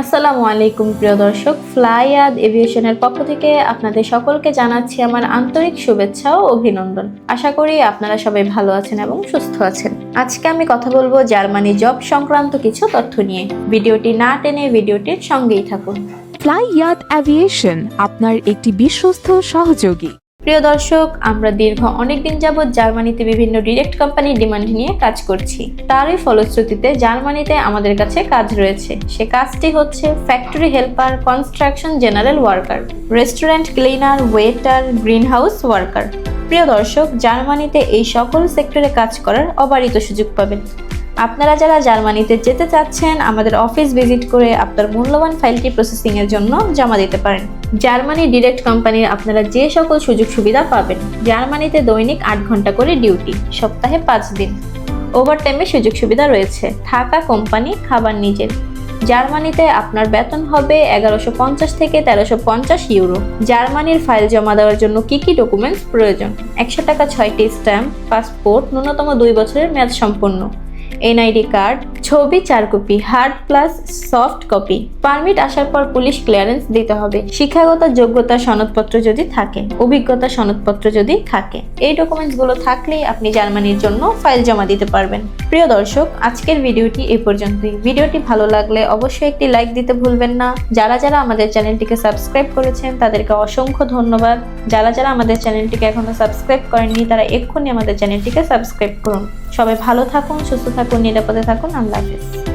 আসসালামু আলাইকুম, প্রিয় দর্শক। ফ্লাইয়াদ এভিয়েশনের পক্ষ থেকে আপনাদের সকলকে জানাচ্ছি আমার আন্তরিক শুভেচ্ছা ও অভিনন্দন। আশা করি আপনারা সবাই ভালো আছেন এবং সুস্থ আছেন। আজকে আমি কথা বলব জার্মানি জব সংক্রান্ত কিছু তথ্য নিয়ে। ভিডিওটি না টেনে ভিডিওটির সঙ্গেই থাকুন। ফ্লাই ইয়াত অ্যাভিয়েশন আপনার একটি বিশ্বস্ত সহযোগী। প্রিয় দর্শক, আমরা দীর্ঘ অনেকদিন যাবৎ জার্মানিতে বিভিন্ন ডিরেক্ট কোম্পানির ডিমান্ড নিয়ে কাজ করছি। তারই ফলশ্রুতিতে জার্মানিতে আমাদের কাছে কাজ রয়েছে। সে কাজটি হচ্ছে factory helper, construction general worker, restaurant cleaner, waiter greenhouse worker. প্রিয় দর্শক, জার্মানিতে এই সকল সেক্টরে কাজ করার অবারিত সুযোগ পাবেন। আপনারা যারা জার্মানিতে যেতে চাচ্ছেন, আমাদের অফিস ভিজিট করে আপনার মূল্যবান ফাইলটি প্রসেসিংয়ের জন্য জমা দিতে পারেন। জার্মানি ডিরেক্ট কোম্পানির আপনারা যে সকল সুযোগ সুবিধা পাবেন, জার্মানিতে দৈনিক আট ঘণ্টা করে ডিউটি, সপ্তাহে পাঁচ দিন। ওভারটাইমে সুযোগ সুবিধা রয়েছে। থাকা কোম্পানি খাবার নিজের। জার্মানিতে আপনার বেতন হবে এগারোশো পঞ্চাশ থেকে তেরোশো পঞ্চাশ ইউরো। জার্মানির ফাইল জমা দেওয়ার জন্য কি কি ডকুমেন্টস প্রয়োজন? একশো টাকা ছয়টি স্ট্যাম্প, পাসপোর্ট, ন্যূনতম দুই বছরের মেয়াদ সম্পন্ন। এনআইডি কার্ড, ছবি চার copy hard plus soft copy. Permit আসার পর পুলিশ ক্লিয়ারেন্স দিতে হবে। শিক্ষাগত যোগ্যতা সনদপত্র যদি থাকে অভিজ্ঞতা সনদপত্র যদি থাকে, এই ডকুমেন্টসগুলো থাকলেই আপনি জার্মানির জন্য ফাইল জমা দিতে পারবেন। প্রিয় দর্শক, আজকের ভিডিওটি এই পর্যন্তই। ভিডিওটি ভালো লাগলে অবশ্যই একটি লাইক দিতে ভুলবেন না। যারা যারা আমাদের চ্যানেলটিকে সাবস্ক্রাইব করেছেন, তাদেরকে অসংখ্য ধন্যবাদ। যারা যারা আমাদের চ্যানেলটিকে এখনও সাবস্ক্রাইব করেননি, তারা এক্ষুনি আমাদের চ্যানেলটিকে সাবস্ক্রাইব করুন। সবাই ভালো থাকুন, সুস্থ থাকুন নিরাপদে থাকুন আল্লাহ হাফিজ